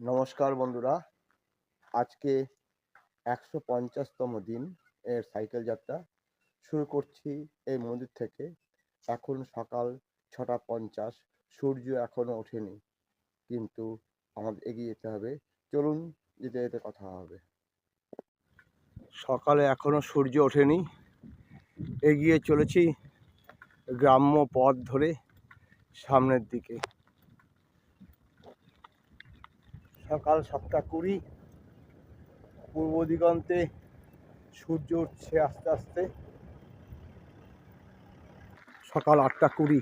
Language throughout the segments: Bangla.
নমস্কার বন্ধুরা। আজকে একশো পঞ্চাশতম দিন এর সাইকেল যাত্রা। শুরু করছি এই মন্দির থেকে। এখন সকাল ছটা পঞ্চাশ। সূর্য এখনও ওঠেনি, কিন্তু আমাদের এগিয়ে যেতে হবে। চলুন যেতে যেতে কথা হবে। সকালে এখনও সূর্য ওঠেনি। এগিয়ে চলেছি গ্রাম্য পথ ধরে সামনের দিকে। সকাল সাতটা কুড়ি। পূর্ব দিগন্তে সূর্য উঠছে আস্তে আস্তে। সকাল আটটা কুড়ি।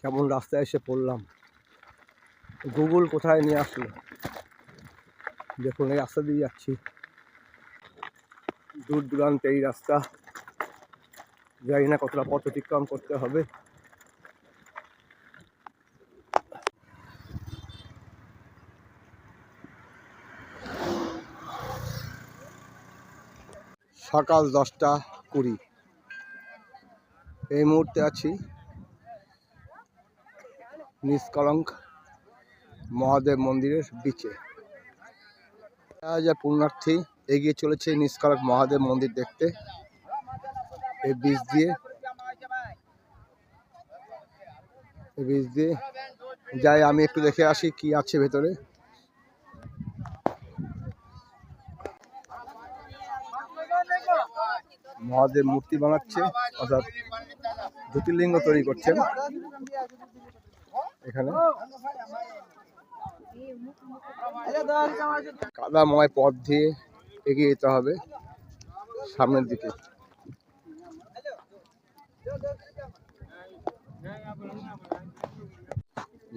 কেমন রাস্তায় এসে পড়লাম। গুগল কোথায় নিয়ে আসলো? দেখুন, এই রাস্তা দিয়ে যাচ্ছি। দূর দূরান্তে এই রাস্তা। জানি না কতটা পথ অতিক্রম করতে হবে। সকাল দশটা কুড়ি। এই মুহূর্তে আছি নিষ্কলঙ্ক মহাদেব মন্দিরের বিচে পুণ্যার্থী এগিয়ে চলেছে নিষ্কলঙ্ক মহাদেব মন্দির দেখতে। এই বীজ দিয়ে, এই বীজ দিয়ে। যাই, আমি একটু দেখে আসি কি আছে ভেতরে। মহাদেব মূর্তি বানাচ্ছে, অর্থাৎ জ্যোতির্লিঙ্গ তৈরি করছেন। এখানে কাদাময় পথ দিয়ে এগিয়ে যেতে হবে সামনের দিকে।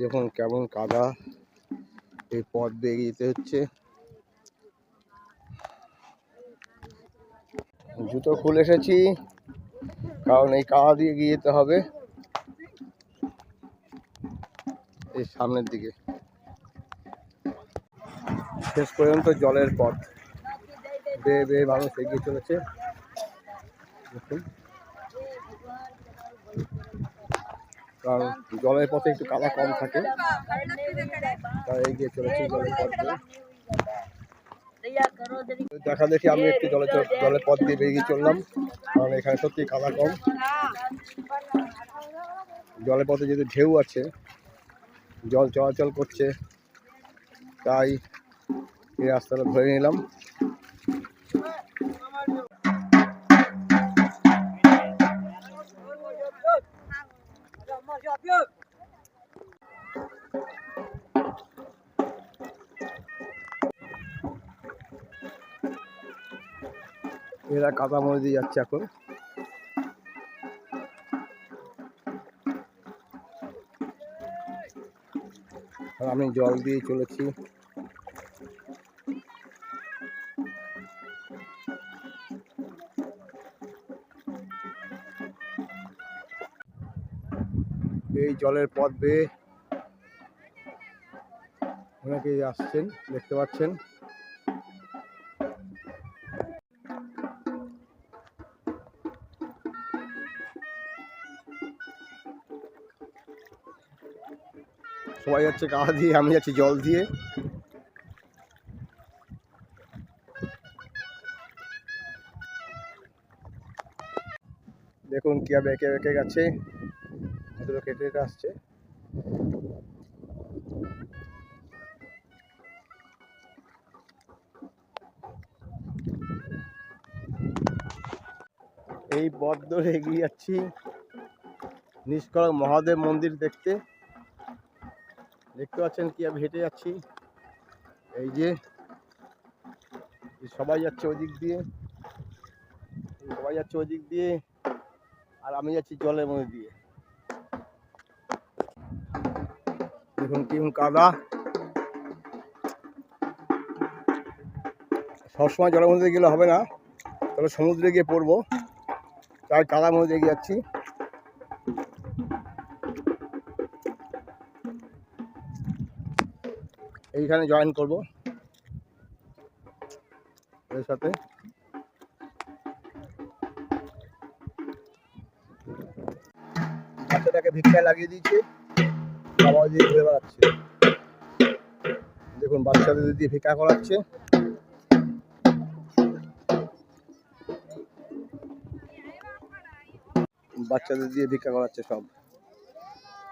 যখন কেমন কাদা এই পথ দিয়ে এগিয়ে যেতে হচ্ছে। জুতো খুলে এসেছি। কারণ এই কাদা দিয়ে গিয়ে যেতে হবে। এই সামনের দিকে। শেষ পর্যন্ত জলের পথ। বেয়ে বেয়ে মানুষ এগিয়ে চলেছে। কারণ জলের পথে একটু কাদা কম থাকে। তাই এগিয়ে চলেছে জলের পথ দেখা দেখি আমি একটি জলে জলের পথ দিয়ে বেরিয়ে চললাম। কারণ এখানে সত্যি কাদা কম। জলের পথে যদি ঢেউ আছে, জল চলাচল করছে, তাই এই রাস্তাটা ধরে নিলাম। এরা কাদা মরে দিয়ে যাচ্ছে এখন। আমি জল দিয়ে চলেছি। এই জলের পথ বেয়ে অনেকেই আসছেন, দেখতে পাচ্ছেন। সবাই যাচ্ছে গা দিয়ে, আমি যাচ্ছি জল দিয়ে। দেখুন কি বেঁকে বেঁকে গেছে। ভেতরে কেটে কেটে আসছে। এই পথ ধরে এগিয়ে যাচ্ছি। নিষ্কলক মহাদেব মন্দির দেখতে। দেখতে পাচ্ছেন কি, আমি হেঁটে যাচ্ছি। এই যে সবাই যাচ্ছে ওদিক দিয়ে। সবাই যাচ্ছে ওদিক দিয়ে, আর আমি যাচ্ছি জলের মধ্যে দিয়ে। দেখুন কাদা। সবসময় জলের মধ্যে গেলে হবে না, তবে সমুদ্রে গিয়ে পড়ব। তাই কাদার মধ্যে এগিয়ে যাচ্ছি। এইখানে জয়েন করব। এর সাথে। বাচ্চাটাকে ভিক্ষায় লাগিয়ে দিয়েছি। বাবা দিয়ে ঘুরে বেড়াচ্ছে। দেখুন, বাচ্চাদের দিয়ে ভিক্ষা করাচ্ছে। বাচ্চাদের দিয়ে ভিক্ষা করাচ্ছে সব।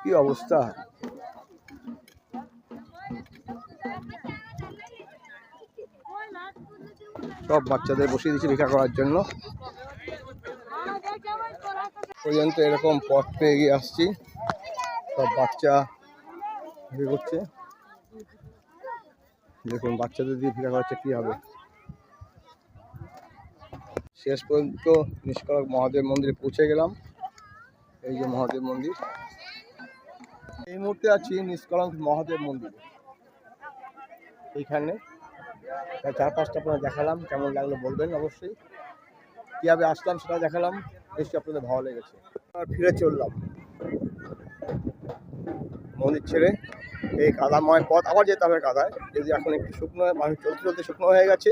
কি অবস্থা? সব বাচ্চাদের বসিয়ে দিয়েছে ভিক্ষা করার জন্য। পর্যন্ত এরকম পথ পেয়ে এগিয়ে আসছি। সব বাচ্চা করছে। দেখুন, বাচ্চাদের দিয়ে ভিক্ষা করাচ্ছে কি হবে। শেষ পর্যন্ত নিষ্কলক মহাদেব মন্দিরে পৌঁছে গেলাম। এই যে মহাদেব মন্দির। এই মুহূর্তে আছি নিষ্কলঙ্ক মহাদেব মন্দির। এইখানে চার পাঁচটা আপনার দেখালাম, কেমন লাগল বলবেন অবশ্যই। কীভাবে আসলাম সেটা দেখালাম, নিশ্চয়ই আপনাদের ভালো লেগেছে। আর ফিরে চললাম। মন্দির ছেড়ে এই কাদাময় পথ, আবার যেতে হবে কাদায়। যদি এখন একটু শুকনো, মানুষ চলতে চলতে শুকনো হয়ে গেছে,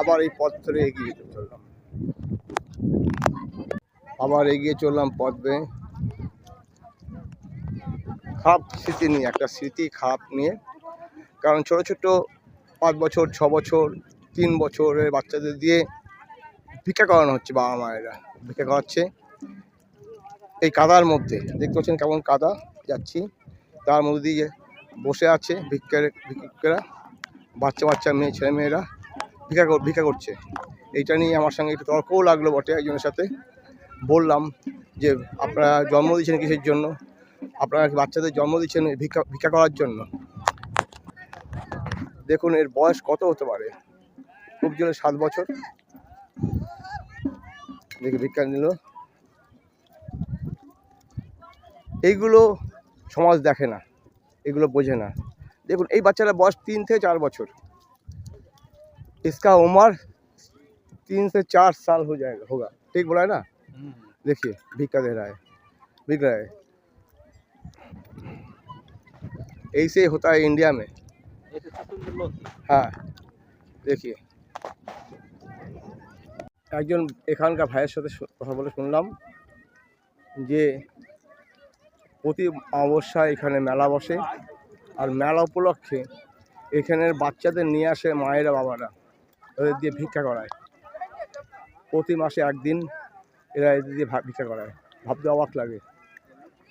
আবার এই পথ ধরে এগিয়ে যেতে চললাম। আবার এগিয়ে চললাম পথ। বেয়ে খাপ স্মৃতি নিয়ে, একটা স্মৃতি খাপ নিয়ে। কারণ ছোট ছোট পাঁচ বছর, ছ বছর, তিন বছরের বাচ্চাদের দিয়ে ভিক্ষা করানো হচ্ছে বাবা মায়েরা, ভিক্ষা করাচ্ছে। এই কাদার মধ্যে, দেখতে পাচ্ছেন কেমন কাদা যাচ্ছি। তার মধ্যে দিয়ে বসে আছে ভিক্ষার ভিক্ষুকেরা, বাচ্চা বাচ্চা মেয়ে, ছেলে মেয়েরা ভিক্ষা ভিক্ষা করছে। এইটা নিয়ে আমার সঙ্গে একটু তর্কও লাগল বটে একজনের সাথে। বললাম যে, আপনারা জন্ম দিয়েছেন কিসের জন্য? আপনারা বাচ্চাদের জন্ম দিচ্ছেন ভিক্ষা ভিক্ষা করার জন্য? দেখুন এর বয়স কত হতে পারে খুব জোরে সাত বছর দেখি ভিক্ষা নিল এইগুলো সমাজ দেখে না এগুলো বোঝে না দেখুন এই বাচ্চারা বয়স তিন থেকে চার বছর इसका उम्र तीन से चार साल हो जाएगा होगा ठीक बोला है ना देखिए भिक्का दे रहा है बिक रहा है ऐसे ही होता है इंडिया में হ্যাঁ দেখি। একজন এখানকার ভাইয়ের সাথে কথা বলে শুনলাম যে প্রতি অমাবস্যায় এখানে মেলা বসে আর মেলা উপলক্ষে এখানের বাচ্চাদের নিয়ে আসে মায়েরা, বাবারা ওদের দিয়ে ভিক্ষা করায়। প্রতি মাসে একদিন এরা এদের দিয়ে ভিক্ষা করায়। ভাবতে অবাক লাগে।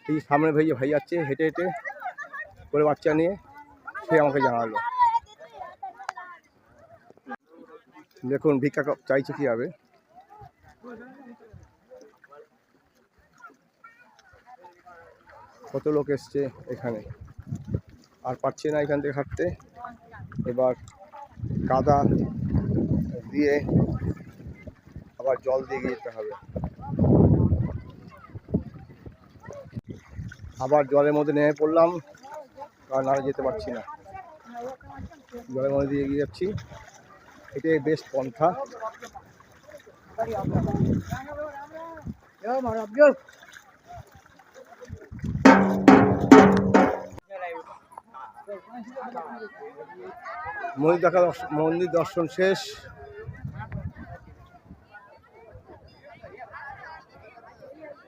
এই সামনে ভাইয়া ভাই যাচ্ছে হেঁটে হেঁটে করে বাচ্চা নিয়ে সে আমাকে জানালো। দেখুন, ভিক্ষা চাইছে চাইছে হবে কত লোক এসছে এখানে? আর পাচ্ছে না এখান থেকে হাঁটতে। এবার কাদা দিয়ে আবার জল দিয়ে যেতে হবে। আবার জলের মধ্যে নেমে পড়লাম, কারণ আর যেতে পারছি না। মধ্যে দিয়ে এগিয়ে যাচ্ছি। এটাই বেস্ট পন্থা। মন্দির দেখা মন্দির দর্শন শেষ।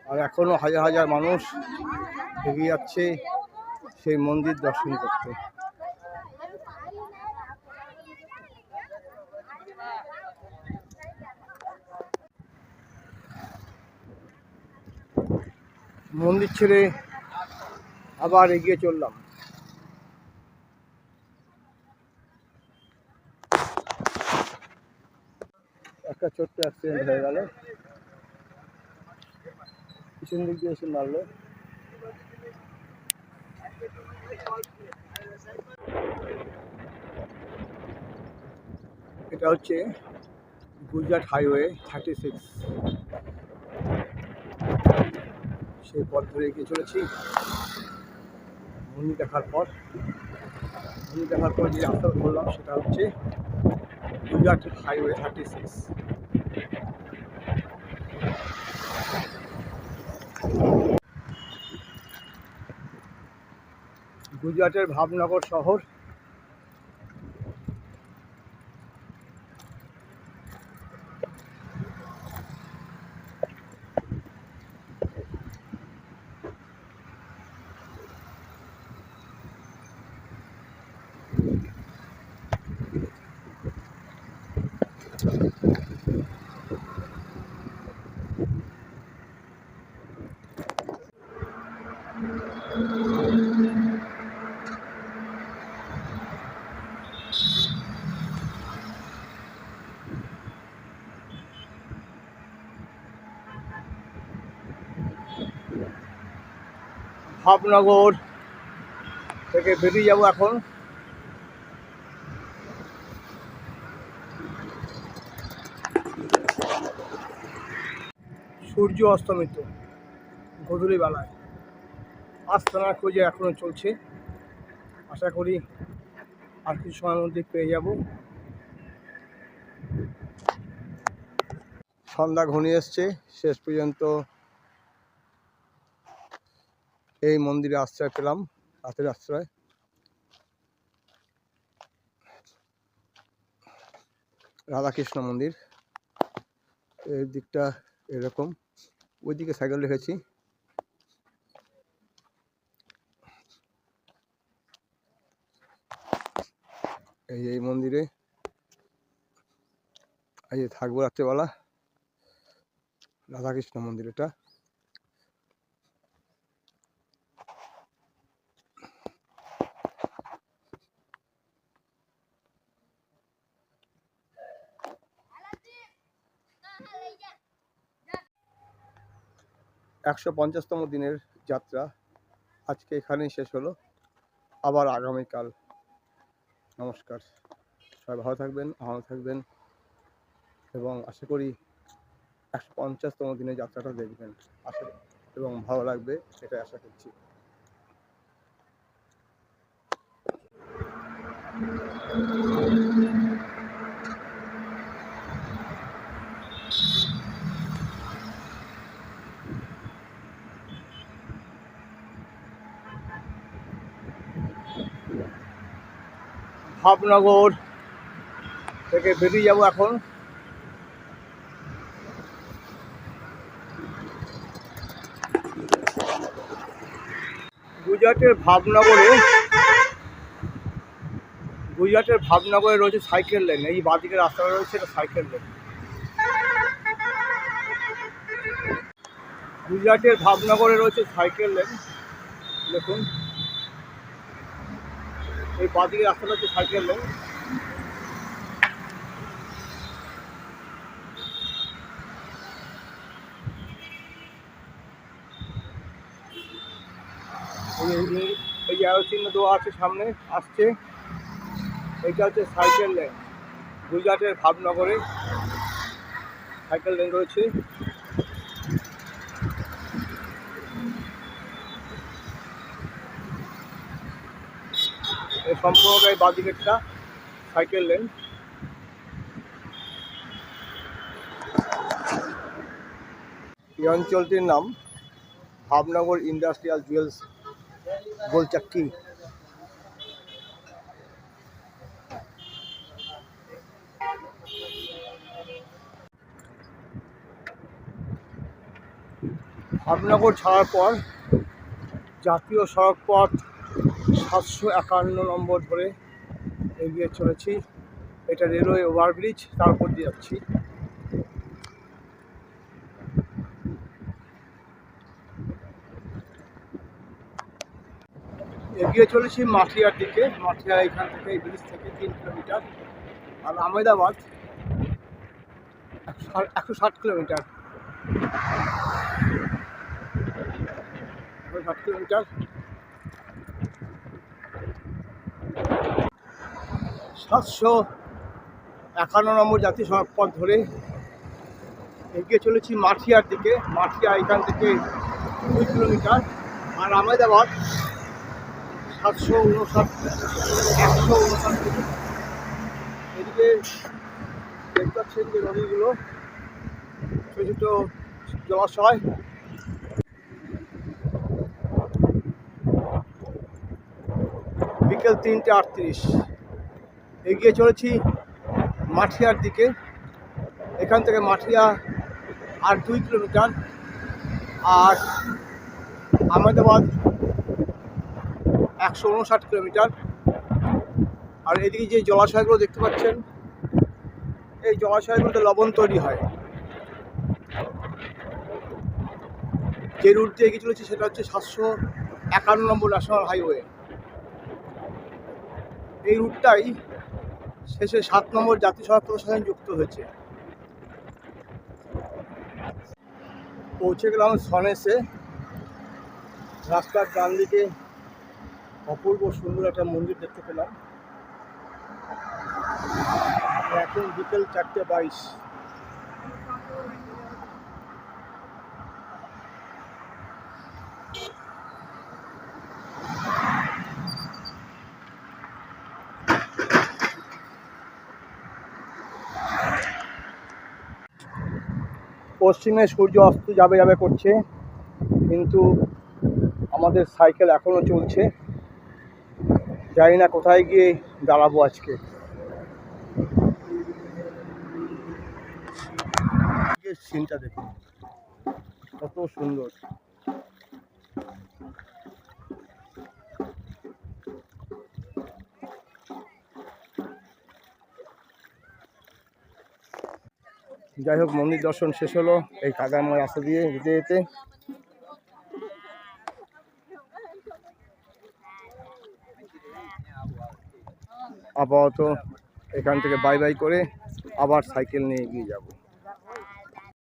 আর এখনও হাজার হাজার মানুষ এগিয়ে যাচ্ছে সেই মন্দির দর্শন করতে। মন্দির ছেড়ে আবার এগিয়ে চললাম। একটা ছোট্ট অ্যাক্সিডেন্ট হয়ে গেল। পিছন দিক দিয়ে এসে মারলো। এটা হচ্ছে গুজরাট হাইওয়ে থার্টি সিক্স সেই পথ ধরে এগিয়ে চলেছি। মন্দির দেখার পর মন্দির দেখার পর যে রাস্তা বললাম সেটা হচ্ছে গুজরাট হাইওয়ে থার্টি সিক্স গুজরাটের ভাবনগর শহর ভাবনগর থেকে বেরিয়ে যাব এখন। সূর্য অস্তমিত, গধূলি বেলায়। আস্তানার খোঁজে এখনও চলছে। আশা করি আর কিছু সময়ের মধ্যে পেয়ে যাব। সন্ধ্যা ঘনিয়ে এসছে, শেষ পর্যন্ত এই মন্দিরে আশ্রয় পেলাম, রাতের আশ্রয়। রাধাকৃষ্ণ মন্দির। এই দিকটা এরকম। ওইদিকে সাইকেল রেখেছি। এই এই মন্দিরে। আজ থাকব রাত্রেবেলা। রাধাকৃষ্ণ মন্দির এটা। একশো পঞ্চাশতম দিনের যাত্রা আজকে এখানেই শেষ হলো। আবার আগামীকাল। নমস্কার। সবাই ভালো থাকবেন ভালো থাকবেন এবং আশা করি একশো পঞ্চাশতম দিনের যাত্রাটা দেখবেন। আশা এবং ভালো লাগবে, সেটাই আশা করছি। ভাবনগর থেকে বেরিয়ে যাব এখন। গুজরাটের ভাবনগরে গুজরাটের ভাবনগরে রয়েছে সাইকেল লেন। এই বাদিকে রাস্তাটা রয়েছে এটা সাইকেল লেন। গুজরাটের ভাবনগরে রয়েছে সাইকেল লেন। দেখুন। এই বাদিকে রাস্তাটা হচ্ছে সাইকেল লেন এই যে- চিহ্ন দেওয়া আছে সামনে, আসছে। এইটা হচ্ছে সাইকেল লেন গুজরাটের ভাবনগরে। সাইকেল লেন রয়েছে। সম্পূর্ণটাই বাদিকেরটা সাইকেল লেন এই অঞ্চলটির নাম ভাবনগর ইন্ডাস্ট্রিয়াল জুয়েলস গোলচাক্কি। ভাবনগর ছাড়ার পর জাতীয় সড়ক পথ সাতশো একান্ন নম্বর ধরে এগিয়ে চলেছি। এটা রেলওয়ে ওভারব্রিজ, তার উপর দিয়ে যাচ্ছি। এগিয়ে চলেছি মাঠিয়ার দিকে। মাঠিয়া এখান থেকে এই ব্রিজ থেকে তিন কিলোমিটার আর আহমেদাবাদ একশো ষাট- কিলোমিটার। ষাট কিলোমিটার। সাতশো একান্ন নম্বর জাতীয় সড়ক পথ ধরে এগিয়ে চলেছি মাঠিয়ার দিকে। মাঠিয়া এখান থেকে দুই কিলোমিটার আর আহমেদাবাদ সাতশো উনষাট, একশো উনষাট এদিকে দেখতে পাচ্ছেন যে নদীগুলো ছোটো ছোটো জলাশয়। বিকেল তিনটে আটত্রিশ। এগিয়ে চলেছি মাঠিয়ার দিকে। এখান থেকে মাঠিয়া আর দুই কিলোমিটার। আর আহমেদাবাদ একশো উনষাট কিলোমিটার। আর এদিকে যে জলাশয়গুলো দেখতে পাচ্ছেন, এই জলাশয়গুলোতে লবণ তৈরি হয়। যে রুট দিয়ে এগিয়ে চলেছে সেটা হচ্ছে সাতশো একান্ন নম্বর ন্যাশনাল হাইওয়ে এই রুটটাই শেষে সাত নম্বর জাতীয় সড়কের সাথে যুক্ত হয়েছে। পৌঁছে গেলাম সনেসে। রাস্তার ডান দিকে অপূর্ব সুন্দর একটা মন্দির দেখতে পেলাম। এখন বিকেল চারটে বাইশ। পশ্চিমে সূর্য অস্ত যাবে যাবে করছে, কিন্তু আমাদের সাইকেল এখনও চলছে। জানি না কোথায় গিয়ে দাঁড়াবো আজকে। সিনটা দেখুন। কত সুন্দর। যাই হোক, মন্দির দর্শন শেষ হলো। এই কাদাময় রাস্তা দিয়ে যেতে যেতে আপাতত এখান থেকে বাই বাই করে আবার সাইকেল নিয়ে এগিয়ে যাব।